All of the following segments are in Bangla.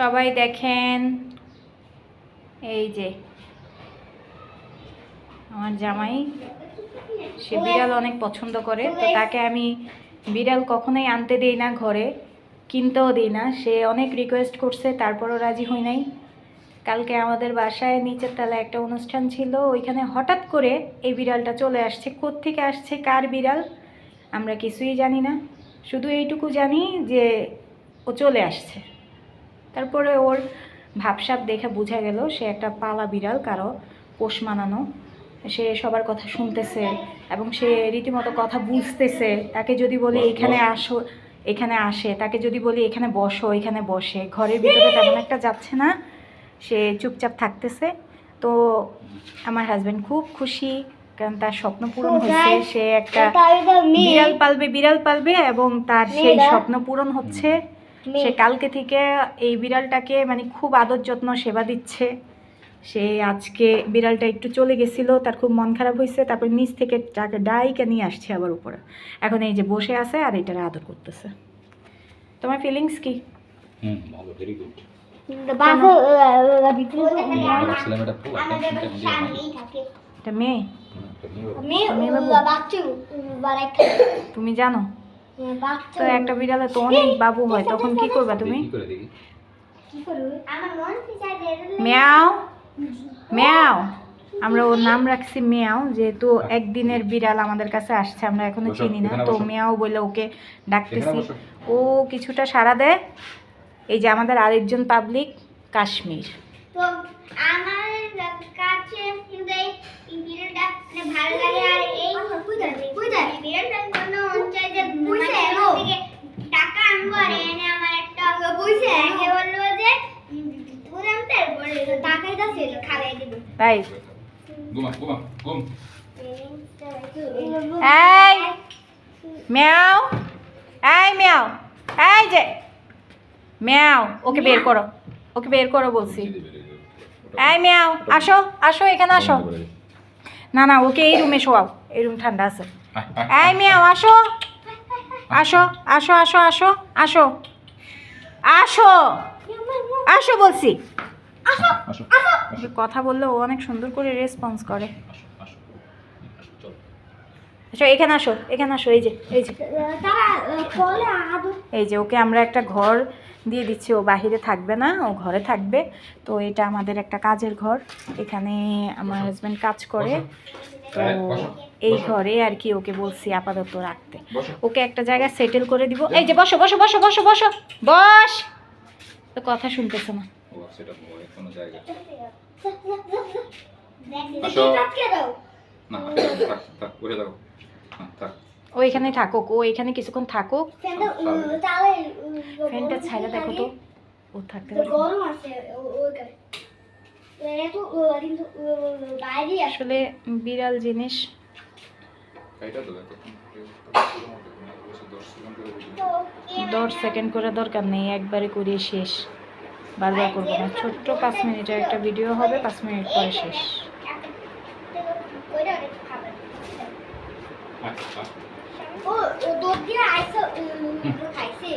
সবাই দেখেন। এই যে। আমার জামাই, সে বিড়াল অনেক পছন্দ করে, তো তাকে আমি বিড়াল কখনোই আনতে দেই না ঘরে, কিনতেও দিই না। সে অনেক রিকোয়েস্ট করছে, তারপরও রাজি হই নাই। কালকে আমাদের বাসায় নিচের তলায় একটা অনুষ্ঠান ছিল, ওইখানে হঠাৎ করে এই বিড়ালটা চলে আসছে। কোত্থেকে আসছে, কার বিড়াল, আমরা কিছুই জানি না। শুধু এইটুকু জানি যে ও চলে আসছে। তারপরে ওর ভাবসাপ দেখে বোঝা গেল সে একটা পালা বিড়াল কারও পোষ মানানো। সে সবার কথা শুনতেছে এবং সে রীতিমতো কথা বুঝতেছে। তাকে যদি বলি এখানে আসো এখানে আসে। তাকে যদি বলি এখানে বসো এখানে বসে। ঘরের ভিতরে তেমন একটা যাচ্ছে না। সে চুপচাপ থাকতেছে। তো আমার হাজব্যান্ড খুব খুশি কারণ তার স্বপ্ন পূরণ হচ্ছে সে একটা বিড়াল পালবে বিড়াল পালবে এবং তার সেই স্বপ্ন পূরণ হচ্ছে। সে কালকে থেকে এই বিড়ালটাকে মানে খুব আদর যত্ন সেবা দিচ্ছে। সে আজকে বিড়ালটা একটু চলে গেছিল তার খুব মন খারাপ হয়েছে তারপর নিচ থেকে তাকে ডাইকে নিয়ে আসছে আবার উপরে। এখন এই যে বসে আছে আর এটার আদর করতেছে। তোমার ফিলিংস কি? তুমি জানো? তো একটা বিড়ালে তো অনেক বাবু হয় তখন কি করবা তুমি? মন মেয়াও। মেয়াও। আমরা ওর নাম রাখছি মেয়াও যেহেতু একদিনের বিড়াল আমাদের কাছে আসছে আমরা এখনও চিনি না। তো মেয়াও বলে ওকে ডাকতেছি। ও কিছুটা সাড়া দেয়। এই যে আমাদের আরেকজন পাবলিক কাশ্মীর তো আমার কাছে কিন্তু এই বিড়ালটা মানে ভালো লাগে আর এই বিড়ালটা কোনো চাই যে মানে এখান থেকে টাকা আনব আর এনে আমার একটা পয়সা একে বলল যে দুধ আনতে বলে টাকাই তো ছিল খাওয়াই দেবে তাই? এই মেয়াও এই মেয়াও এই যে মেয়াও ওকে বের করো ওকে বের করো বলছি। এই মেয়াও আসো আসো এখানে আসো। না না ওকে এই রুমে শোয়াও এই রুম ঠান্ডা আছে। এই মেয়াও আসো আসো আসো আসো আসো আসো। আসো। আসো বলছি। আসো আসো ওকে কথা বললে ও অনেক সুন্দর করে রেসপন্স করে। আসো আসো চল। আসো এখানে আসো এখানে আসো এই যে এই যে। তারা কলে আদর এই যে ওকে আমরা একটা ঘর দিয়ে দিচ্ছি ও বাহিরে থাকবে না ও ঘরে থাকবে। তো এটা আমাদের একটা কাজের ঘর। এখানে আমার হাজব্যান্ড কাজ করে। তো এই ঘরে আর কি ওকে বলছি আপাতত রাখতে। ওকে একটা জায়গায় সেটেল করে দিব। এই যে বসো বসো বসো বসো বসো বস। তো কথা শুনতেছে না। ও হ্যাঁ ও এখানে থাকুক ও এখানে কিছুক্ষণ থাকুক। ফ্যানটা ছাইড়া দেখো তো। ও থাকতে আসলে বিড়াল জিনিস। দশ সেকেন্ড করে করে দরকার নেই একবারে করিয়ে শেষ। বারবার করব না। ছোট্ট পাঁচ মিনিটের একটা ভিডিও হবে পাঁচ মিনিট পরে শেষ। আচ্ছা আইসা খাইছে।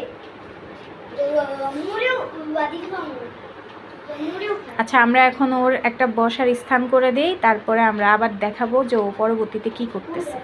আচ্ছা আমরা এখন ওর একটা বসার স্থান করে দিই, তারপরে আমরা আবার দেখাবো যে ও পরবর্তীতে কী করতেছে।